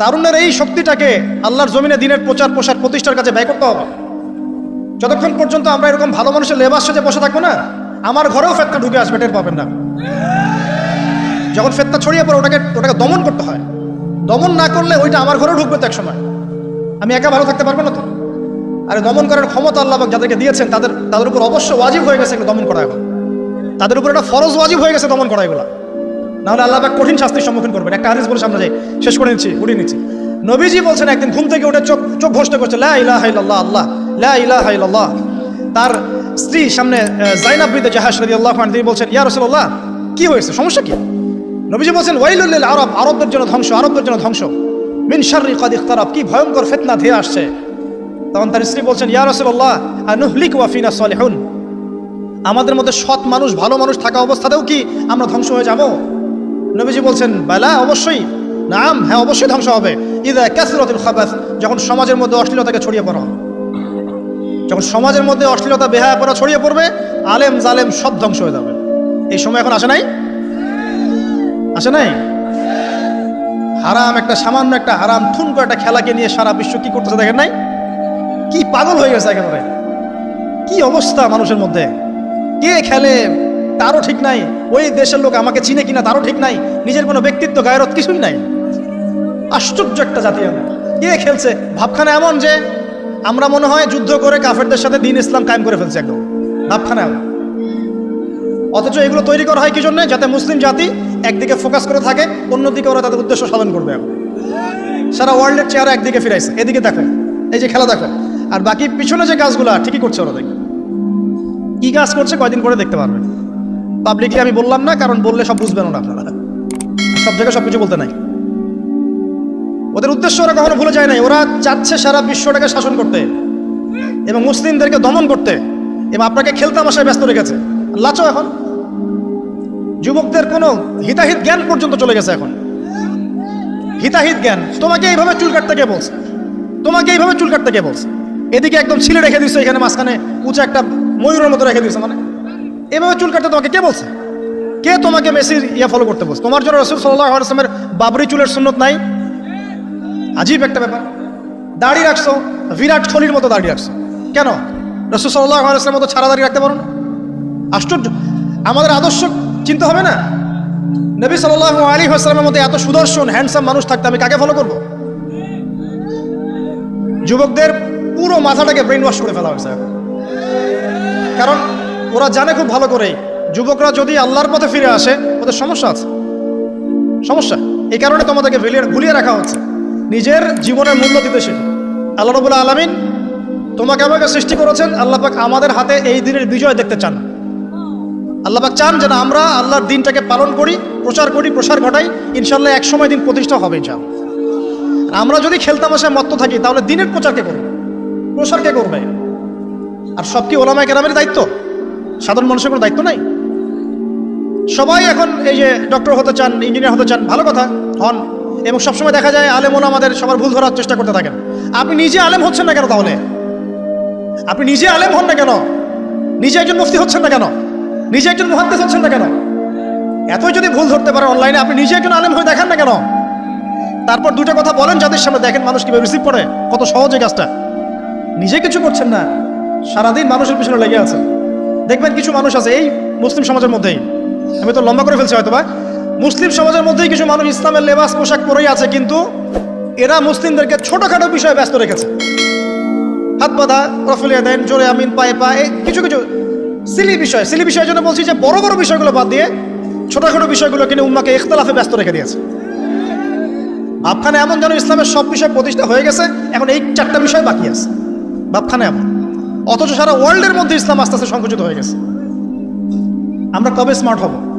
তারুণ্যের এই শক্তিটাকে আল্লাহর জমিনে দিনের প্রচার, প্রসার, প্রতিষ্ঠার কাছে ব্যয় করতে হবে। যতক্ষণ পর্যন্ত আমরা এরকম ভালো মানুষের লেবাস সাজে বসে থাকব না, আমার ঘরেও ফেতনা ঢুকে আসবে, টের পাবেন না। যখন ফেতনা ছড়িয়ে পড়ে, ওটাকে ওটাকে দমন করতে হয়। দমন না করলে ওইটা আমার ঘরেও ঢুকবে তো এক সময় আমি একা ভালো থাকতে পারব না তো? আরে দমন করার ক্ষমতা আল্লাহ যাদেরকে দিয়েছেন, তাদের তাদের উপর অবশ্য ওয়াজিব হয়ে গেছে দমন করা এখন তাদের উপর একটা ফরজ ওয়াজিব হয়ে গেছে দমন করা এগুলো। নাহলে আল্লাহ কঠিন শাস্তির সম্মুখীন করবেন। একটা হাদিস বলে সামনে যাই শেষ করে নিচ্ছি উড়িয়ে নিচ্ছি। নবীজি বলছেন, একদিন ঘুম থেকে উঠে চোখ চোখ ঘোষণা করছে, লা ইলাহা ইল্লাল্লাহ, আল্লাহ, লা তার স্ত্রী সামনে জাইনাব বিনতে জাহাজ রাদিয়াল্লাহু আনহা, তিনি বলছেন, ইয়া রাসূলুল্লাহ, কি হয়েছে? সমস্যা কি? নবীজি বলছেন, ওয়াইলুল লিল আরব, আরবদের জন্য ধ্বংস, আরবদের জন্য ধ্বংস। মিন শাররি কাদ ইখতারাব কি ভয়ঙ্কর ফিতনা ধেয়ে আসছে। তখন তার স্ত্রী বলছেন, ইয়া রাসূলুল্লাহ, আনুহলিক ওয়া ফিনা আমাদের মধ্যে সৎ মানুষ, ভালো মানুষ থাকা অবস্থাতেও কি আমরা ধ্বংস হয়ে যাব? নবীজি বলছেন, বেলা, অবশ্যই। নাম হ্যাঁ অবশ্যই ধ্বংস হবে। ইদা ক্যাসরতুল খাবাস, যখন সমাজের মধ্যে অশ্লীলতাকে ছড়িয়ে পড়া যখন সমাজের মধ্যে অশ্লীলতা, বেহায়া পড়া ছড়িয়ে পড়বে, আলেম জালেম সব ধ্বংস হয়ে যাবে। এই সময় এখন আসে নাই? আসে নাই? হারাম একটা, সামান্য একটা হারাম ঠুনকো একটা খেলাকে নিয়ে সারা বিশ্ব কি করতেছে দেখেন নাই? কি পাগল হয়ে গেছে একেবারে। কি অবস্থা মানুষের মধ্যে? কে খেলে? তারও ঠিক নাই। ওই দেশের লোক আমাকে চিনে কিনা তারও ঠিক নাই। নিজের কোনো ব্যক্তিত্ব গায়রত কিছুই নাই। আশ্চর্য একটা জাতি কে খেলছে? ভাবখানা এমন যে আমরা মনে হয় যুদ্ধ করে কাফেরদের সাথে দিন ইসলাম কায়েম করে ফেলছে একদম। ভাবখানা এমন। অথচ এগুলো তৈরি করা হয় কি জন্য? যাতে মুসলিম জাতি একদিকে ফোকাস করে থাকে, অন্যদিকে ওরা তাদের উদ্দেশ্য সাধন করবে। সারা ওয়ার্ল্ডের চেয়ার একদিকে ফিরাইছে। এদিকে দেখো। এই যে খেলা দেখো। আর বাকি পিছনে যে কাজগুলো ঠিকই করছে ওরা দেখো কি কাজ করছে কয়দিন পরে দেখতে পারবেন পাবলিকলি আমি বললাম না, কারণ বললে সব বুঝবেন না আপনারা। সব জায়গায় সব কিছু বলতে নাই। ওদের উদ্দেশ্য ওরা কখনো ভুলে যায় নাই। ওরা চাচ্ছে সারা বিশ্বটাকে শাসন করতে এবং মুসলিমদেরকে দমন করতে এবং আপনাকে খেলতামাশায় ব্যস্ত রেখেছে। লাচো এখন? যুবকদের কোনো হিতাহিত জ্ঞান পর্যন্ত চলে গেছে এখন। হিতাহিত জ্ঞান। তোমাকে এইভাবে চুল কাটতে কে বলছে? তোমাকে এইভাবে চুল কাটতে কে বলছে? এদিকে একদম ছিলে রেখে দিচ্ছে এখানে মাঝখানে উঁচা একটা ময়ূরের মতো রেখে দিচ্ছে মানে এভাবে চুল কাটতে তোমাকে কে বলছে? কে তোমাকে মেসির ইয়া ফলো করতে বলছে? তোমার জন্য রসুল সাল্লাহ আসলামের বাবরি চুলের সুন্নত নাই? আজীব একটা ব্যাপার। দাড়ি রাখছো, বিরাট কোহলির মতো দাড়ি রাখছো। কেন? রসুল সাল্লাহ মতো ছাড়া দাড়ি রাখতে পারো না? আশ্চর্য। আমাদের আদর্শ চিন্তা হবে না? নবী সাল্লাহ আলী আসলামের মধ্যে এত সুদর্শন হ্যান্ডসাম মানুষ থাকতে আমি কাকে ফলো করব? যুবকদের পুরো মাথাটাকে ব্রেন ওয়াশ করে ফেলা হয়েছে। কারণ ওরা জানে খুব ভালো করে যুবকরা যদি আল্লাহর পথে ফিরে আসে, ওদের সমস্যা আছে। সমস্যা? এই কারণে তোমাদেরকে ভুলিয়ে ভুলিয়ে রাখা হচ্ছে। নিজের জীবনের মূল্য দিতে শেখো। আল্লাহ রবুল্লা আলমিন তোমাকে আমাকে সৃষ্টি করেছেন। আল্লাহ পাক আমাদের হাতে এই দিনের বিজয় দেখতে চান। আল্লাহ পাক চান যেন আমরা আল্লাহর দিনটাকে পালন করি, প্রচার করি, প্রসার ঘটাই। ইনশাল্লাহ এক সময় দিন প্রতিষ্ঠা হবে আর আমরা যদি খেলতামাশায় মত্ত থাকি, তাহলে দিনের প্রচার কে করবে? প্রসার কে করবে? আর সব কি ওলামায় কেরামের দায়িত্ব? সাধারণ মানুষের কোনো দায়িত্ব নাই। সবাই এখন এই যে ডক্টর হতে চান ইঞ্জিনিয়ার হতে চান, ভালো কথা, হন। এবং সবসময় দেখা যায় আলেম আমাদের সবার ভুল ধরার চেষ্টা করতে থাকেন। আপনি নিজে আলেম হচ্ছেন না কেন তাহলে? আপনি নিজে আলেম হন না কেন? নিজে একজন মুফতি হচ্ছেন না কেন? নিজে একজন মুহাদ্দেস হচ্ছেন না কেন? এতই যদি ভুল ধরতে পারে অনলাইনে আপনি নিজে একজন আলেম হয়ে দেখান না কেন? তারপর দুটো কথা বলেন, যাদের সামনে দেখেন মানুষ কীভাবে রিসিভ করে, কত সহজে কাজটা। নিজে কিছু করছেন না, সারাদিন মানুষের পিছনে লেগে আছে দেখবেন কিছু মানুষ আছে, এই মুসলিম সমাজের মধ্যেই। আমি তো লম্বা করে ফেলছি হয়তো বা মুসলিম সমাজের মধ্যেই কিছু মানুষ ইসলামের লেবাস, পোশাক পরেই আছে, কিন্তু এরা মুসলিমদেরকে ছোটখাটো বিষয়ে ব্যস্ত রেখেছে। হাত বাঁধা, রফলিয়া দেন, জোরে আমিন, পায়ে পায়ে কিছু কিছু সিলি বিষয়। সিলি বিষয়ের জন্য বলছি যে, বড় বড় বিষয়গুলো বাদ দিয়ে ছোটখাটো বিষয়গুলো কিনে উম্মাকে ইখতলাফে ব্যস্ত রেখে দিয়েছে। ভাবখানে এমন যেন ইসলামের সব বিষয় প্রতিষ্ঠা হয়ে গেছে, এখন এই চারটা বিষয় বাকি আছে। ভাবখানে এমন। অথচ সারা ওয়ার্ল্ডের মধ্যে ইসলাম আস্তে আস্তে সংকুচিত হয়ে গেছে। আমরা কবে স্মার্ট হব?